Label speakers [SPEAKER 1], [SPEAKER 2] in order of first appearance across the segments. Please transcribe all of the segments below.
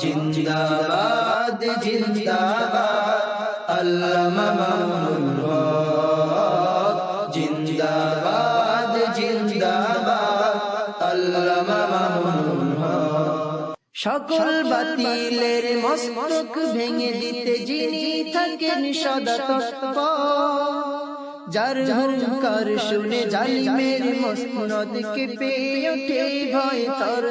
[SPEAKER 1] জিন্দাবাদ জিন্দাবাদ আল্লামা জিন্দাবাদ জিন্দাবাদ আল্লামা
[SPEAKER 2] সকল বাতিলের মস্তক ভেঙে দিতে যিনি থাকেন সদা তৎপর। যার হুঙ্কার শুনে জালিমের মসনদ কেঁপে ওঠে ভয় থর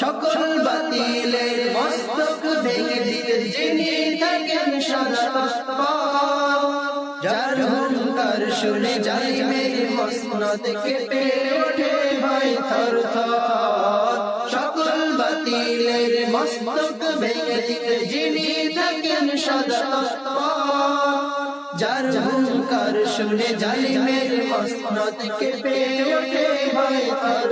[SPEAKER 1] সকল বাতিলের মস্তক ভেঙে দিতে যিনি থাকেন যার হুঙ্কার শুনে জালিমের মসনদ কেঁপে ওঠে ভয় থর সকল বাতিলের মস্তক ভেঙে দিতে যিনি থাকেন সদা যার হুঙ্কার শুনে জালিমের মসনদ কেঁপে ওঠে থর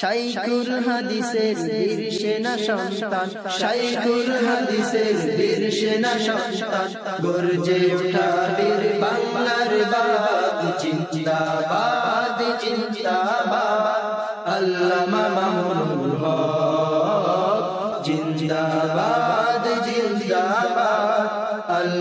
[SPEAKER 2] শাইখুল হাদিসের বীর সেনা সন্তান
[SPEAKER 1] শাইখুল হাদিসের বীর সেনা সন্তান, গর্জে ওঠা বীর বাংলার বাদ জিন্দাবাদ জিন্দাবাদ। আল্লামা মামুনুল হক, জিন্দাবাদ।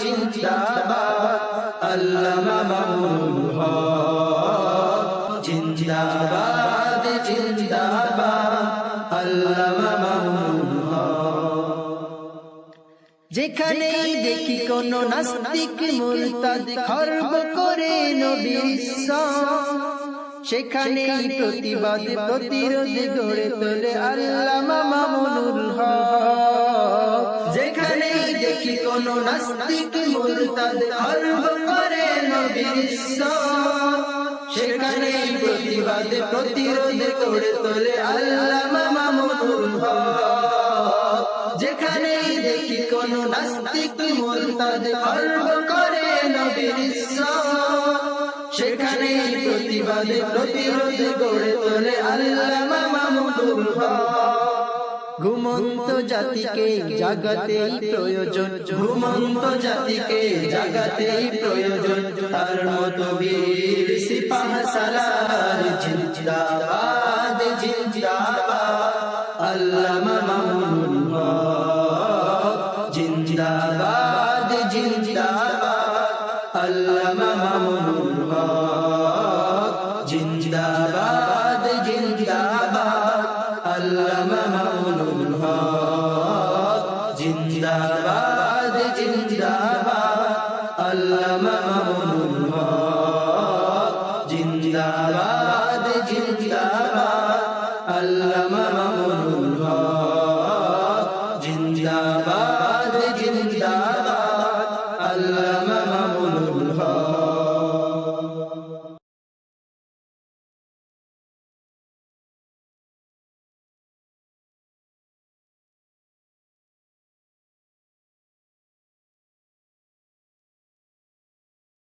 [SPEAKER 1] জিন্দাবাদ আল্লামা মামুনুল হক। জিন্দাবাদ জিন্দাবাদ আল্লামা
[SPEAKER 2] দেখি কোন নাস্তিক মুরতাদ খর্ব করে ইসলাম, সেখানেই প্রতিবাদ প্রতিরোধ গড়ে তোলে আল্লামা মামুনুল হক।
[SPEAKER 1] যেখানেই দেখি কোন নাস্তিক মুরতাদ খর্ব করে নবীর সেখানেই প্রতিবাদ প্রতিরোধ করে তোলে আল্লামা মামুনুল হক। যেখানেই দেখি কোন নাস্তিক মুরতাদ খর্ব করে নবীর প্রতিবাদ প্রতিরোধ গড়ে তোলে আল্লামা মামুনুল
[SPEAKER 2] ঘুমন্ত জাতিকে জাগাতেই প্রয়োজন।
[SPEAKER 1] ঘুমন্ত জাতিকে জাগাতেই প্রয়োজন। তার মতো বীর সিপাহ সালার জিন্দাবাদ জিন্দাবাদ। আল্লামা হক জিন্দাবাদ। জিন্দাবাদ জিন্দাবাদ আল্লামা মামুনুল জিন্দাবাদ।